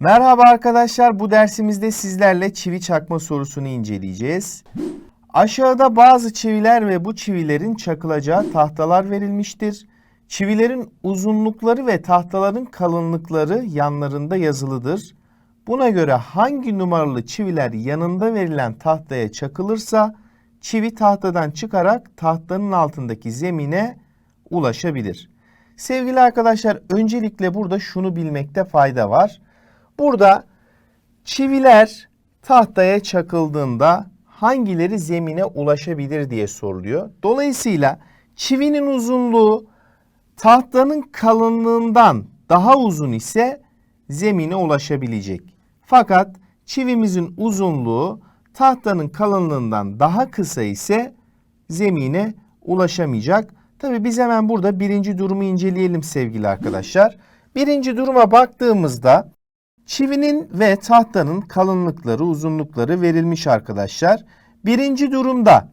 Merhaba arkadaşlar. Bu dersimizde sizlerle çivi çakma sorusunu inceleyeceğiz. Aşağıda bazı çiviler ve bu çivilerin çakılacağı tahtalar verilmiştir. Çivilerin uzunlukları ve tahtaların kalınlıkları yanlarında yazılıdır. Buna göre hangi numaralı çiviler yanında verilen tahtaya çakılırsa çivi tahtadan çıkarak tahtanın altındaki zemine ulaşabilir. Sevgili arkadaşlar öncelikle burada şunu bilmekte fayda var. Burada çiviler tahtaya çakıldığında hangileri zemine ulaşabilir diye soruluyor. Dolayısıyla çivinin uzunluğu tahtanın kalınlığından daha uzun ise zemine ulaşabilecek. Fakat çivimizin uzunluğu tahtanın kalınlığından daha kısa ise zemine ulaşamayacak. Tabi biz hemen burada birinci durumu inceleyelim sevgili arkadaşlar. Birinci duruma baktığımızda çivinin ve tahtanın kalınlıkları, uzunlukları verilmiş arkadaşlar. Birinci durumda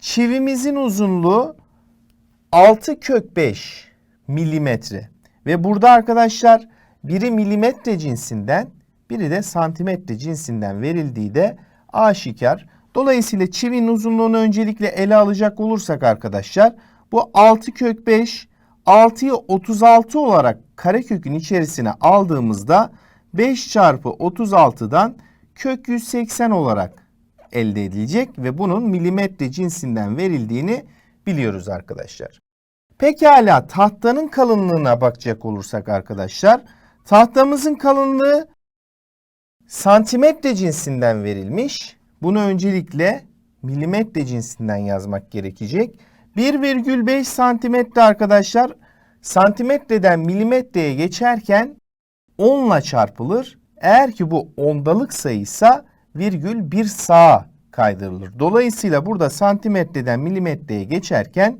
çivimizin uzunluğu 6 kök 5 milimetre. Ve burada arkadaşlar biri milimetre cinsinden biri de santimetre cinsinden verildiği de aşikar. Dolayısıyla çivinin uzunluğunu öncelikle ele alacak olursak arkadaşlar bu 6 kök 5 6'yı 36 olarak karekökün içerisine aldığımızda 5 çarpı 36'dan kök 180 olarak elde edilecek ve bunun milimetre cinsinden verildiğini biliyoruz arkadaşlar. Pekala tahtanın kalınlığına bakacak olursak arkadaşlar tahtamızın kalınlığı santimetre cinsinden verilmiş. Bunu öncelikle milimetre cinsinden yazmak gerekecek. 1,5 santimetre arkadaşlar santimetreden milimetreye geçerken 10 ile çarpılır. Eğer ki bu ondalık sayıysa virgül bir sağa kaydırılır. Dolayısıyla burada santimetreden milimetreye geçerken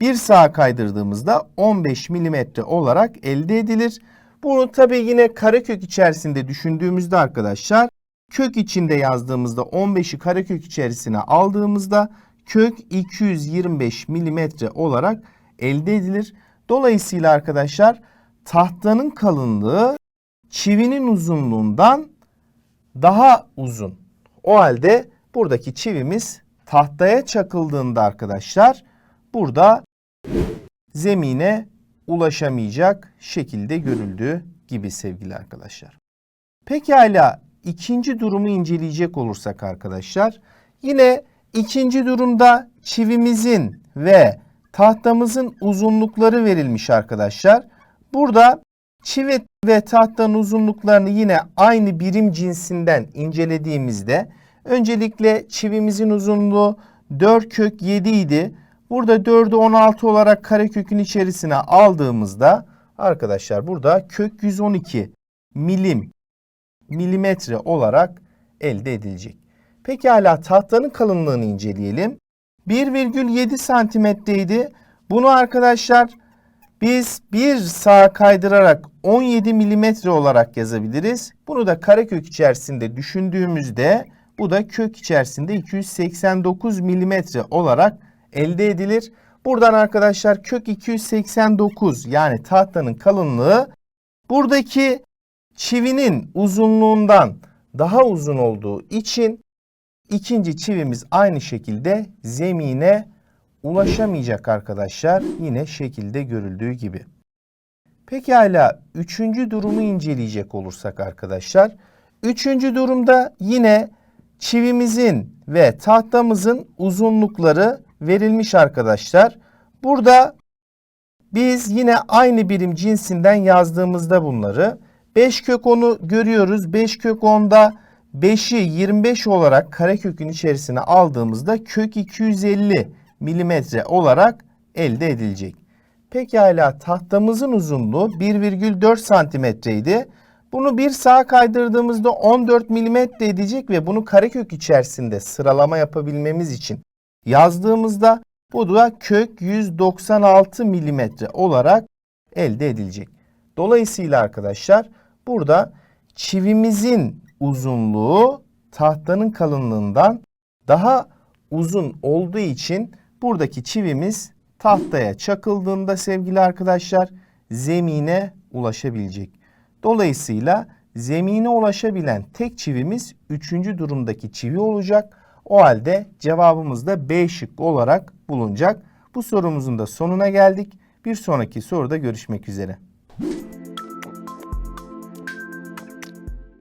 bir sağa kaydırdığımızda 15 milimetre olarak elde edilir. Bunu tabii yine karekök içerisinde düşündüğümüzde arkadaşlar kök içinde yazdığımızda 15'i karekök içerisine aldığımızda kök 225 milimetre olarak elde edilir. Dolayısıyla arkadaşlar tahtanın kalınlığı çivinin uzunluğundan daha uzun. O halde buradaki çivimiz tahtaya çakıldığında arkadaşlar burada zemine ulaşamayacak şekilde görüldüğü gibi sevgili arkadaşlar. Pekala ikinci durumu inceleyecek olursak arkadaşlar yine ikinci durumda çivimizin ve tahtamızın uzunlukları verilmiş arkadaşlar. Burada çivi ve tahtanın uzunluklarını yine aynı birim cinsinden incelediğimizde öncelikle çivimizin uzunluğu 4 kök 7 idi. Burada 4'ü 16 olarak karekökün içerisine aldığımızda arkadaşlar burada kök 112 milim milimetre olarak elde edilecek. Pekala tahtanın kalınlığını inceleyelim. 1,7 santimetreydi. Bunu arkadaşlar biz bir sağa kaydırarak 17 milimetre olarak yazabiliriz. Bunu da karekök içerisinde düşündüğümüzde bu da kök içerisinde 289 milimetre olarak elde edilir. Buradan arkadaşlar kök 289 yani tahtanın kalınlığı buradaki çivinin uzunluğundan daha uzun olduğu için ikinci çivimiz aynı şekilde zemine ulaşamayacak arkadaşlar. Yine şekilde görüldüğü gibi. Pekala üçüncü durumu inceleyecek olursak arkadaşlar. Üçüncü durumda yine çivimizin ve tahtamızın uzunlukları verilmiş arkadaşlar. Burada biz yine aynı birim cinsinden yazdığımızda bunları 5 kök 10'u görüyoruz. 5 kök 10'da 5'i 25 olarak karekökün içerisine aldığımızda kök 250 milimetre olarak elde edilecek. Pekala tahtamızın uzunluğu 1,4 santimetreydi. Bunu bir sağa kaydırdığımızda 14 milimetre edecek ve bunu karekök içerisinde sıralama yapabilmemiz için yazdığımızda bu da kök 196 milimetre olarak elde edilecek. Dolayısıyla arkadaşlar burada çivimizin uzunluğu tahtanın kalınlığından daha uzun olduğu için buradaki çivimiz tahtaya çakıldığında sevgili arkadaşlar zemine ulaşabilecek. Dolayısıyla zemine ulaşabilen tek çivimiz 3. durumdaki çivi olacak. O halde cevabımız da B şıkkı olarak bulunacak. Bu sorumuzun da sonuna geldik. Bir sonraki soruda görüşmek üzere.